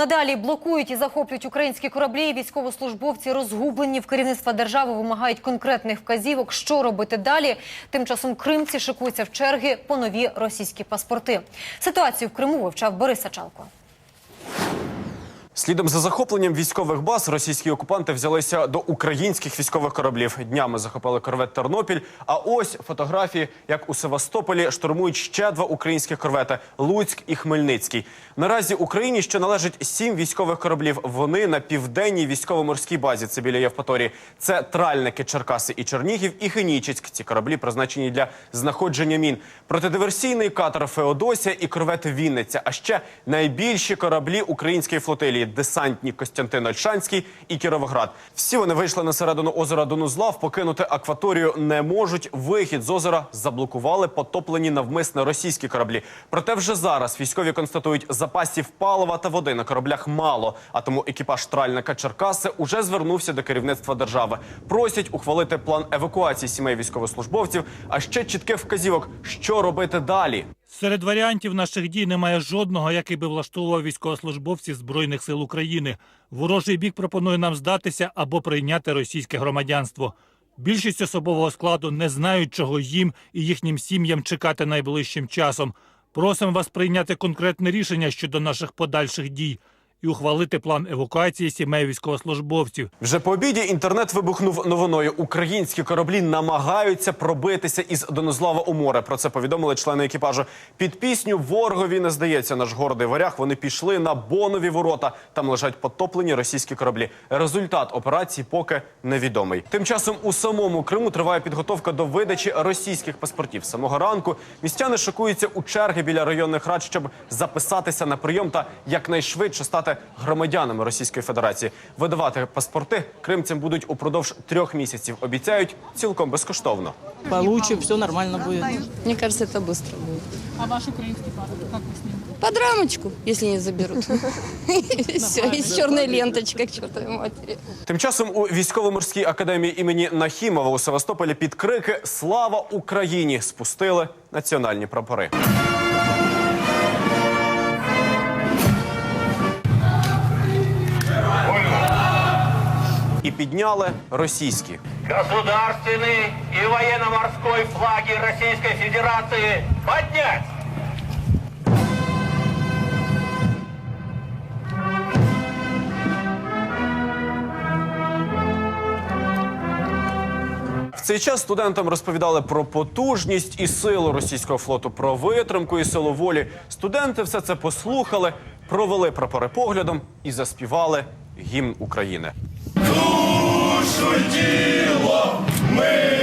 надалі блокують і захоплюють українські кораблі. Військовослужбовці розгублені в керівництва держави вимагають конкретних вказівок, що робити далі. Тим часом кримці шикуються в черги по нові російські паспорти. Ситуацію в Криму вивчав Борис Сачалко. Слідом за захопленням військових баз російські окупанти взялися до українських військових кораблів. Днями захопили корвет Тернопіль. А ось фотографії, як у Севастополі штурмують ще два українських корвети Луцьк і Хмельницький. Наразі Україні ще належить сім військових кораблів. Вони на південній військово-морській базі. Це біля Євпаторії. Це тральники Черкаси і Чернігів і Хенічеськ. Ці кораблі призначені для знаходження мін. Протидиверсійний катер Феодосія і корвет Вінниця. А ще найбільші кораблі української флотилії десантні Костянтин Ольшанський і Кіровоград. Всі вони вийшли на середину озера Донузлав. Покинути акваторію не можуть. Вихід з озера заблокували потоплені навмисне російські кораблі. Проте вже зараз військові констатують, запасів палива та води на кораблях мало. А тому екіпаж тральника Черкаси уже звернувся до керівництва держави. Просять ухвалити план евакуації сімей військовослужбовців, а ще чітких вказівок, що робити далі. Серед варіантів наших дій немає жодного, який би влаштовував військовослужбовців Збройних сил України. Ворожий бік пропонує нам здатися або прийняти російське громадянство. Більшість особового складу не знають, чого їм і їхнім сім'ям чекати найближчим часом. Просимо вас прийняти конкретне рішення щодо наших подальших дій і ухвалити план евакуації сімей військовослужбовців. Вже по обіді інтернет вибухнув новиною. Українські кораблі намагаються пробитися із Донозлава у море. Про це повідомили члени екіпажу. Під пісню Воргові не здається наш гордий варяг. Вони пішли на бонові ворота. Там лежать потоплені російські кораблі. Результат операції поки невідомий. Тим часом у самому Криму триває підготовка до видачі російських паспортів. Самого ранку містяни шикуються у черги біля районних рад, щоб записатися на прийом та якнайшвидше стати громадянами Російської Федерації. Видавати паспорти кримцям будуть упродовж трьох місяців. Обіцяють цілком безкоштовно. Получим, все нормально будет. Мне кажется, это быстро будет. А ваш украинский паспорт, как вы с ним? Под рамочку, если не заберут. Все, и с черной ленточкой к чертовой матери. Тим часом у військово-морській академії імені Нахімова у Севастополі під крики Слава Україні спустили національні прапори. Підняли російські. Государственный и военно-морской флаги Российской Федерации поднять! В цей час студентам розповідали про потужність і силу російського флоту, про витримку і силу волі. Студенти все це послухали, провели прапори поглядом і заспівали гімн України душу й ми.